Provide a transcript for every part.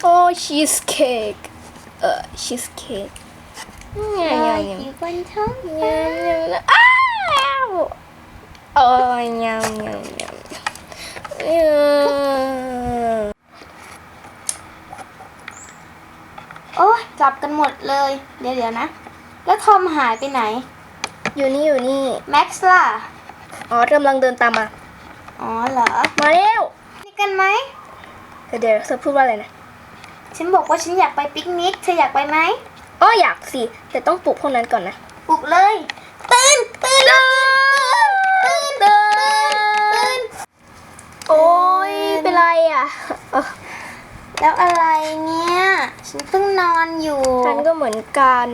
โอ้ชีสเค้กเออชีสเค้กงามงามงามอยู่บนท้องยำยำอ้าวโอ้ยยำยำยำเออโอ้ยกลับกันหมดเลย เดี๋ยวเดี๋ยวนะ แล้วทอมหายไปไหน อยู่นี่อยู่นี่ แม็กซ์ล่ะ อ๋อกำลังเดินตามมา อ๋อเหรอมาเร็วนี่กันไหมเดี๋ยวเดี๋ยวเธอพูดว่าอะไรนะฉันบอกว่าฉันอยากไปปิกนิกเธออยากไปไหมอ๋ออยากสิแต่ต้องปลุกพวกนั้นก่อนนะปลุกเลยตื่นตื่นตื่นตื่นตื่นตื่นโอ้ยเป็นไรอะเออแล้วอะไรเนี่ยฉันเพิ่งนอนอยู่ฉันก็เหมือนกัน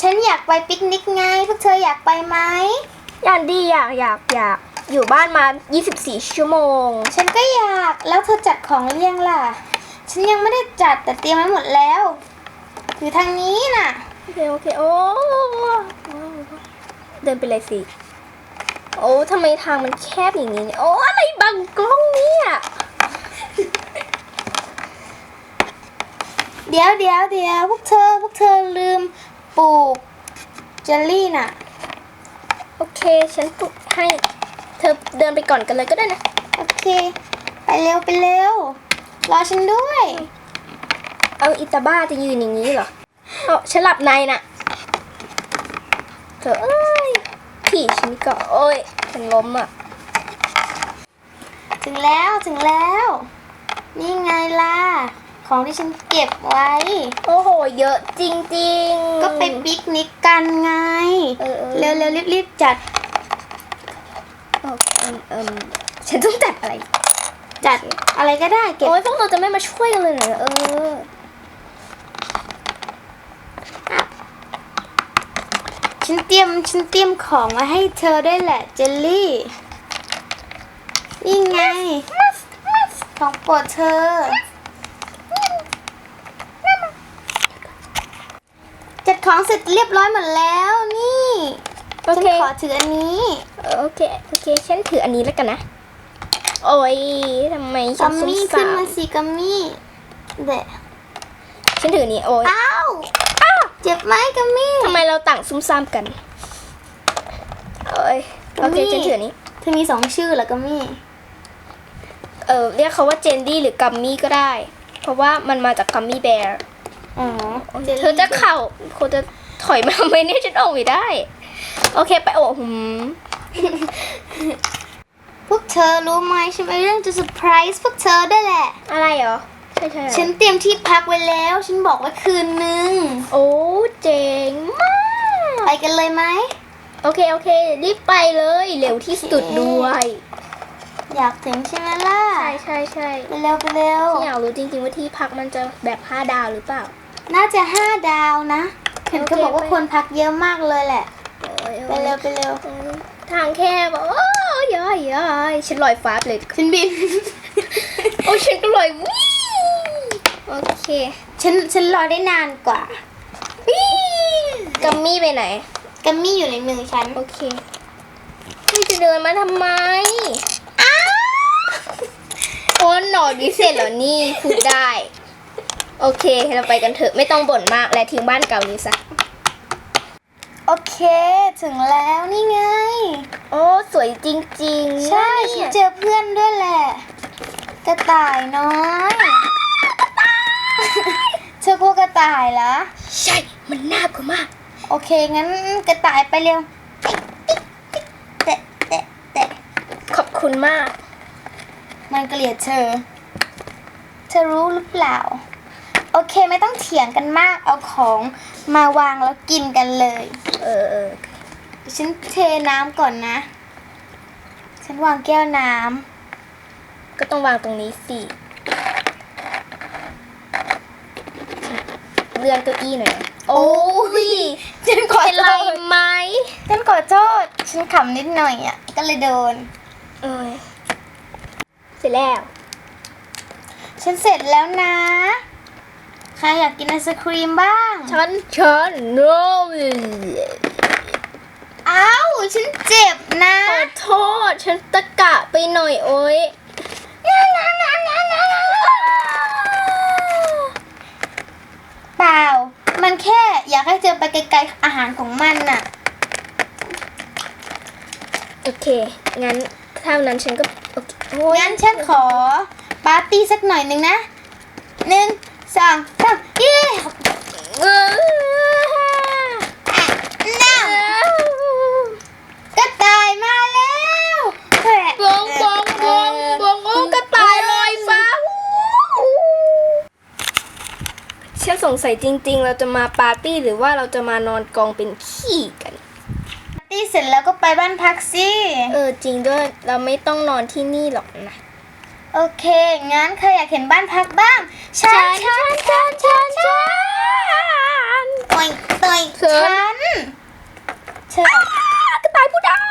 ฉันอยากไปปิกนิกไงพวกเธออยากไปไหมอยากดีอยากอยากอยาก อยู่บ้านมา 24 ชั่วโมง ฉันก็อยาก แล้วเธอจัดของหรือยังล่ะ ฉันยังไม่ได้จัดแต่เตรียมไว้หมดแล้ว อยู่ทางนี้น่ะ โอเค โอเค โอ้เดินไปเลยสิ โอ้ทำไมทางมันแคบอย่างนี้เนี่ย โอ้ อะไรบังกล้องเนี่ย เดี๋ยวเดี๋ยวเดี๋ยวพวกเธอ พวกเธอลืมปลูกเจลลี่น่ะ โอเค ฉันปลุกให้ เธอเดินไปก่อนกันเลยก็ได้นะ โอเค ไปเร็วไปเร็ว รอฉันด้วย เอาอิตาบ้าจะยืนอย่างนี้เหรอเอาฉันหลับในน่ะเธอเอ้ยพี่ฉันก็โอ้ยฉันล้มอะ ถึงแล้วถึงแล้ว นี่ไงล่ะ ของที่ฉันเก็บไว้ โอ้โห เยอะจริงๆ ก็ไปปิกนิกกันไง เออเออ เร็วเร็วรีบรีบจัด เออเอมเอมฉันต้องจัดอะไร จัดอะไรก็ได้เก็บโอ้ยพวกเราจะไม่มาช่วยกันเลยเหรอเออฉันเตรียมฉันเตรียมของมาให้เธอด้วยแหละเจลลี่นี่ไงของโปรดเธอจัดของเสร็จเรียบร้อยหมดแล้วนี่โอฉันเคขอถืออันนี้ โอเค โอเค ฉันถืออันนี้แล้วกันนะ โอ้ยทำไมฉักันมซุ่มมี่ซ่าขึ้นมมาสิกัมมี่เดะฉันถือนี่โอ้ยอ้าวอ้าวเจ็บไหมกัมมี่ ทำไมเราต่างซุ่มซ่ามกัน โอ้ยโอเคฉันถือนี้ เธอมีสองชื่อเหรอกัมมี่ เออเรียกเขาว่าเจนดี้หรือกัมมี่ก็ได้ เพราะว่ามันมาจากกัมมี่แบร์ อ๋อเธอจะเข่าคนจะถอยมาทำไมเนี่ยฉันออกไม่ได้ โอเคไปโอ้หืม พวกเธอรู้ไหมฉันมีเรื่องจะเซอร์ไพรส์พวกเธอได้วยแหละ อะไรเหรอ ใช่ใช่ฉันเตรียมที่พักไว้แล้ว ฉันบอกไว้คืนนึง โอ้เจ๋งมาก ไปกันเลยไหม โอเค โอเค รีบไปเลยเร็วที่สุดด้วย อยากถึงใช่ไหมล่ะ ใช่ใช่ใช่ไปเร็วไปเร็วฉันอยากรู้จริงๆว่าที่พักมันจะแบบห้าดาวหรือเปล่า น่าจะห้าดาวนะ เห็นเขาโอเคบอกว่าไปคนพักเยอะมากเลยแหละโอ้ยไปเร็วไปเร็ว โอ้ย ทางแคบอะโอ้ยย้อยย้อยฉันลอยฟ้าไปเลยฉันบิน โอ้ยฉันก็ลอยวิ่งโอเค ฉันฉันรอได้นานกว่ากัมมี่ไปไหน กัมมี่อยู่ในมือฉัน โอเคนี่จะเดินมาทำไม อ้าวโอ้หนอดวิเศษเหรอนี่พูดได้ โอเค เราไปกันเถอะ ไม่ต้องบ่นมาก และทิ้งบ้านเก่านี้ซะโอเค ถึงแล้วนี่ไง โอ้สวยจริงๆใช่เนี่ฉันยเจอเพื่อนด้วยแหละกระต่ายน้อยเธอกลัวกระต่ายเหรอ ใช่ มันน่ากลัวมาก โอเค งั้นกระต่ายไปเร็วเตะเตะเตะขอบคุณมาก มันเกลียดเธอ เธอรู้หรือเปล่า โอเคไม่ต้องเถียงกันมากเอาของมาวางแล้วกินกันเลย เออเออเดี๋ยวฉันเทน้ำก่อนนะ ฉันวางแก้วน้ก็ต้องวางตรงนี้สิเลื่อนเก้าอี้หน่อยนะำโอ้ยฉันขอเป็นโทไรษไหมฉันขอโทษฉันขำนิดหน่อยอะ ก็เลยโดน เออเสร็จแล้ว ฉันเสร็จแล้วนะใใครอยากกินไอศครีมบ้าง ฉันฉันโน้อ้าฉันเจ็บนะขอโทษ ฉันตะกะไปหน่อยโอ้ยป่า มันแค่อยากให้เจอไปไกลๆอาหารของมันน่ะ โอเค งั้นเท่านั้นฉันก็โอเคงั้นฉันขอปาร์ตี้สักหน่อยหนึ่งนะหนึ่งสอง น้าวกระต่ายมาแล้วบองบองบองบองโอ้กระต่ายลอยฟ้าฉันสงสัยจริง ๆ เราจะมาปาร์ตี้หรือว่าเราจะมานอนกองเป็นขี้กันปาร์ตี้เสร็จแล้วก็ไปบ้านพักสิ เออจริงด้วยเราไม่ต้องนอนที่นี่หรอกนะ โอเค งั้นใครอยากเห็นบ้านพักบ้างฉันฉันฉันฉันฉันต่อยต่อยเขินฉันเธอกระต่ายผู้ได้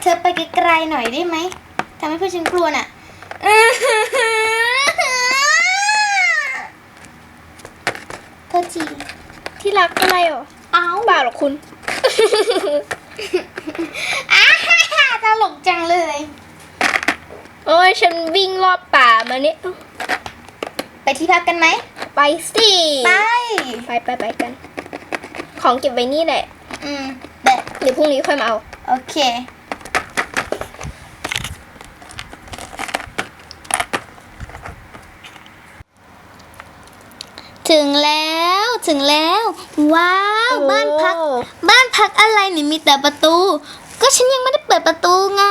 เธอไปไกลๆหน่อยได้ไหมทำให้เพื่อนฉันกลัวน่ะโทษทีที่รักอะไรเหรอเอ้าเปล่าหรอกคุณอ้าฮ่าฮ่าตลกจังเลย โอ้ยฉันวิ่งรอบป่ามาเนี่ยไปที่พักกันไหม ไปสิไป ไปไปไปกัน ของเก็บไว้นี่แหละอืมเด็ดเดี๋ยวพรุ่งนี้ค่อยมาเอา โอเค ถึงแล้วถึงแล้ว ว้าวบ้านพัก บ้านพักอะไรนี่มีแต่ประตู ก็ฉันยังไม่ได้เปิดประตูไง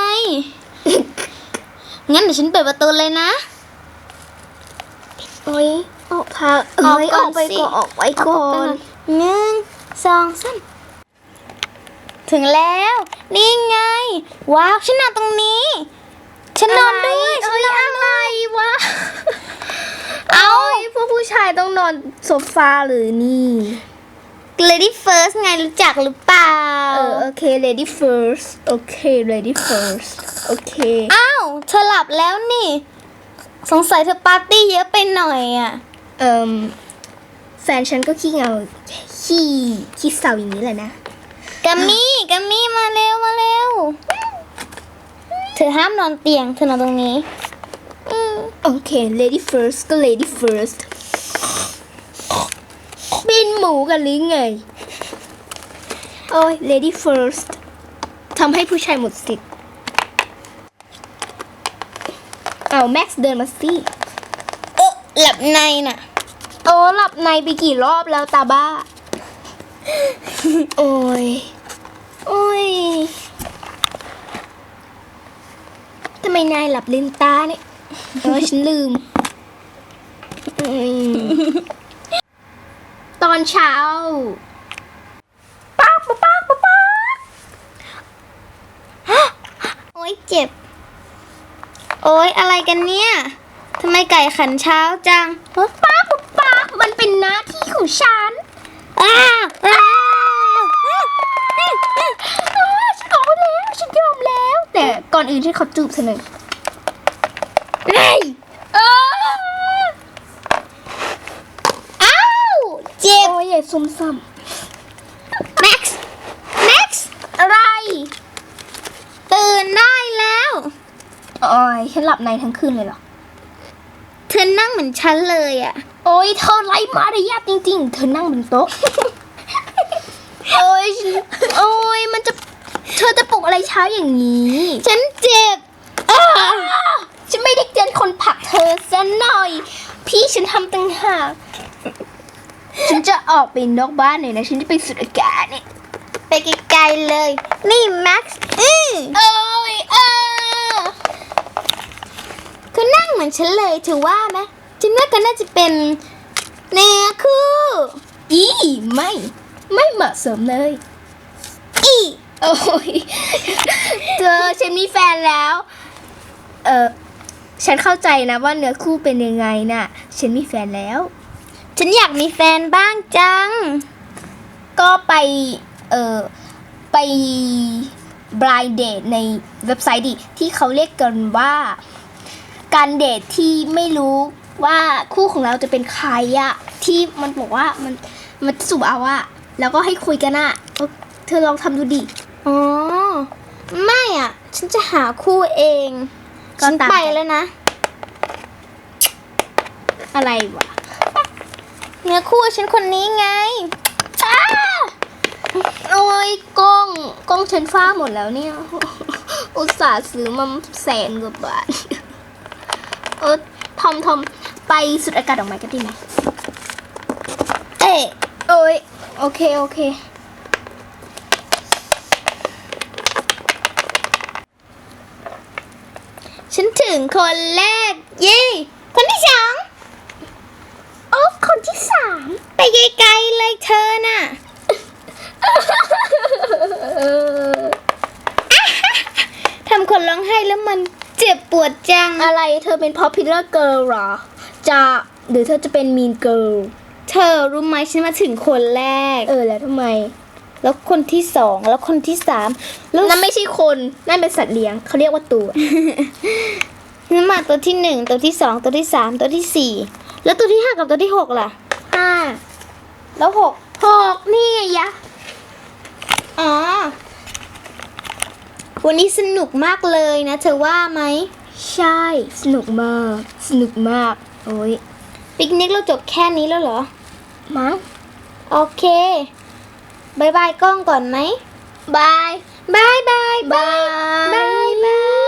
งั้นเดี๋ยวฉันเปิดประตูเลยนะ โอ้ยออกทางออกเอ้ยก่ออนอกไปสิก่อนออกไว้ก่อนหนึ่งสองสามถึงแล้ว นี่ไง ว้าวฉันนอนตรงนี้ ฉันนอนด้วยฉันนอนด้วยวะ เอาเอ้ยพวกผู้ชายต้องนอนโซฟาหรือนี่ Lady First ไงรู้จักหรือเปล่า เออโอเค lady first โอเค lady first โอเค อ้าวเธอหลับแล้วนี่ สงสัยเธอปาร์ตี้เยอะไปหน่อยอะ เอ่มแฟนฉันก็ขี้เหงาขี้ขี้เศร้าอย่างนี้แหละนะกัมมี่กัมมี่มาเร็วมาเร็ว เธอห้ามนอนเตียง เธอนอนตรงนี้ โอเค lady first ก็ lady first บินหมูกันหรือไง โอ้ย lady first ทำให้ผู้ชายหมดสิทธิ์เอาแม็กซ์เดินมาสิเออหลับในน่ะ โอ้หลับในไปกี่รอบแล้วตาบ้า โอ้ย โอ้ยทำไมนายหลับลืมตาเนี่ยเออฉันลืม อนเช้าป๊ากป๊ากป๊ากป๊ากโอ๊ยเจ็บ โอ๊ยอะไรกันเนี่ยทำไมไก่ขันเช้าจังป๊ากป๊ากป๊ากมันเป็นหน้าที่ของฉันอ้าวอ้าวฉันออมาแล้วฉันยอมแล้ว แต่ก่อนอื่นฉันขอจูบเธอหน่อย เฮ้ย เออ อ้าวเจ็บ โอ้ยอย่าซุ่มซ่ามแม็กซ์แม็กซ์อะไร ตื่นได้แล้วโอ้ยฉันหลับในทั้งคืนเลยเหรอ เธอนั่งเหมือนฉันเลยอะ โอ้ยเธอไร้มารยาทจริง ๆ เธอนั่งบนโต๊ะ โอ้ยฉันโอ้ยมันจะ เธอจะปลุกอะไรเช้าอย่างนี้ ฉันเจ็บอ้าวฉันไม่ได้เจนคนผลักเธอซะหน่อย พี่ฉันทำตั้งหาก ฉันจะออกไปนอกบ้านหน่อยนะ ฉันจะไปสุดอากาศเนี่ยไปไกลๆเลย นี่แม็กซ์อือโอ้ยเออคือนั่งเหมือนฉันเลยถือว่าไหมฉันว่าก็น่าจะเป็นเนื้อคู่ อีไม่ ไม่เหมาะสมเลย อีโอ้ยเธอฉันมีแฟนแล้ว เออฉันเข้าใจนะว่าเนื้อคู่เป็นยังไงน่ะ ฉันมีแฟนแล้ว ฉันอยากมีแฟนบ้างจัง ก็ไป เออไป blind date ในเว็บไซต์ดิที่เขาเรียกกันว่า การเดทที่ไม่รู้ว่าคู่ของเราจะเป็นใครอะที่มันบอกว่ามันมันสุบเอาอะแล้วก็ให้คุยกันอะเออเธอลองทำดูดิอ๋อไม่อะฉันจะหาคู่เองก็ฉันตามไปใจแล้วนะ อะไรวะ เนื้อคู่ฉันคนนี้ไงอ้าโอ้ยกล้องกล้องฉันฟ้าหมดแล้วเนี่ย อุตส่าห์ซื้อมาแสนกว่าบาท เออทอมทอมไปสุดอากาศออกมากันดีไหมเอ๊ะโอ้ยโอเค โอเค ฉันถึงคนแรก เย้คนที่สอง โอ้คนที่สามไปไกลๆเลยเธอน่ะเออทำคนร้องไห้แล้วมันเจ็บปวดจัง อะไรเธอเป็น popular girl เหรอ จะหรือเธอจะเป็น mean girl เธอรู้ไหมฉันมาถึงคนแรก เออแล้วทำไม แล้วคนที่สองแล้วคนที่สามแล้วนั่นไม่ใช่คน นั่นเป็นสัตว์เลี้ยงเขาเรียกว่าตัว นั่นมาตัวที่หนึ่งตัวที่สองตัวที่สามตัวที่สี่ แล้วตัวที่ห้ากับตัวที่หกล่ะห้าแล้วหกหกนี่ไงยะ อ๋อ วันนี้สนุกมากเลยนะ เธอว่าไหม ใช่ สนุกมาก สนุกมาก โอ้ยปิกนิกเราจบแค่นี้แล้วเหรอ มั้ง โอเคบายบายกล้องก่อนไหมบายบายบายบายบาย